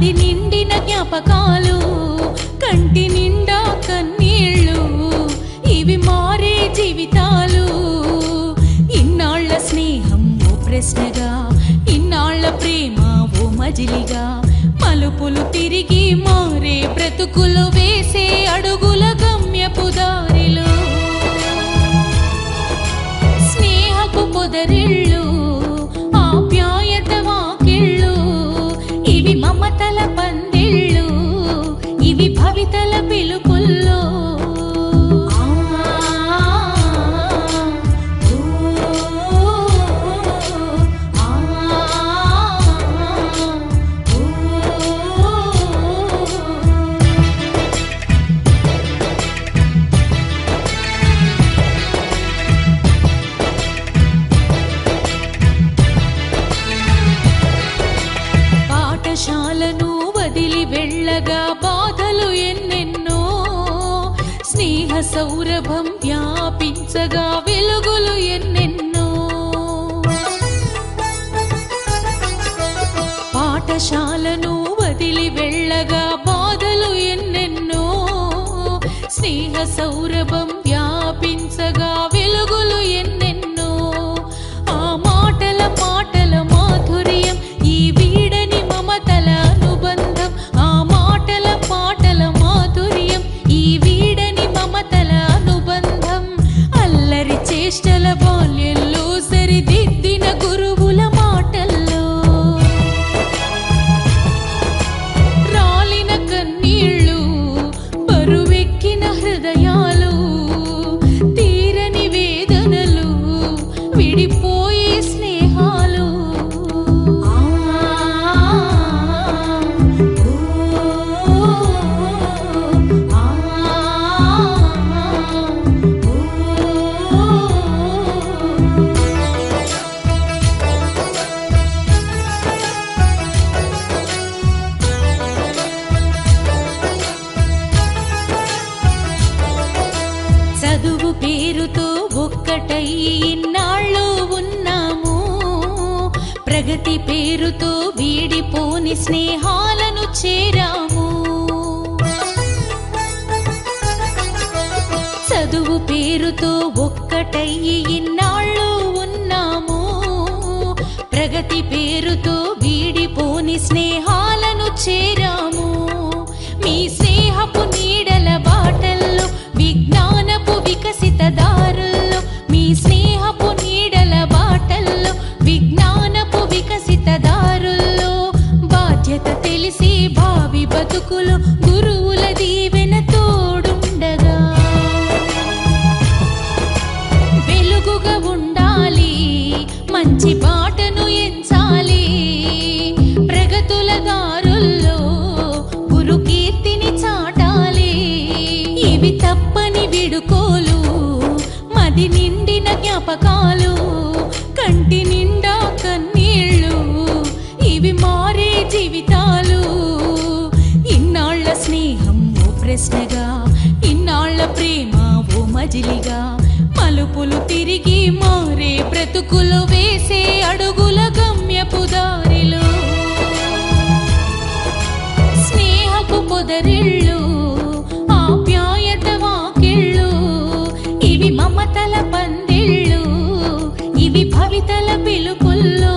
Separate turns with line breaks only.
మది నిండిన జ్ఞాపకాలు కంటి నిండా కన్నీళ్ళు ఇవి మారే జీవితాలు. ఇన్నాళ్ళ స్నేహం ఓ ప్రశ్నగా ఇన్నాళ్ళ ప్రేమ ఓ మజిలిగా మలుపులు తిరిగి మారే బ్రతుకులు వేసే అడుగుల గమ్యపు దారిలో. స్నేహపు పొదరిళ్ళు ఇవి భవితల పిలుపుల్లో. ఆ, పాఠశాలను వదిలి వెళ్ళగా సౌరభం వ్యాపించగా వెలుగులు ఎన్నెన్నో. పాఠశాలను వదిలి వెళ్ళగా బాధలు ఎన్నెన్నో. స్నేహ సౌరభం వ్యాపించగా ఒక్కటై ఇన్నాళ్ళు ఉన్నాము. ప్రగతి పేరుతో వీడిపోని స్నేహాలను చేరాము. చదువు పేరుతో ఒక్కటై ఇన్నాళ్ళు ఉన్నాము. ప్రగతి పేరుతో వీడిపోని స్నేహాలను స్నేహపు నీడల బాటల్లో విజ్ఞానపు వికసిత దారుల్లో బాధ్యత తెలిసి భావి బతుకులు గురువుల దీవెన తోడుండగా. వెలుగుగా ఉండాలి మంచి బాటను ఎంచాలి. ప్రగతుల దారుల్లో గురు కీర్తిని చాటాలి. ఇవి తప్పని విడుకోలు మది నిండిన జ్ఞాపకాలు కంటి నిండా కన్నీళ్ళు ఇవి మారే జీవితాలు. ఇన్నాళ్ళ స్నేహం ఓ ప్రశ్నగా ఇన్నాళ్ళ ప్రేమ ఓ మజిలిగా మలుపులు తిరిగి మారే బ్రతుకులు వేసే అడుగుల గమ్యపు దారిలో. స్నేహపు పొదరిళ్ళు తల పిలుపుల్లో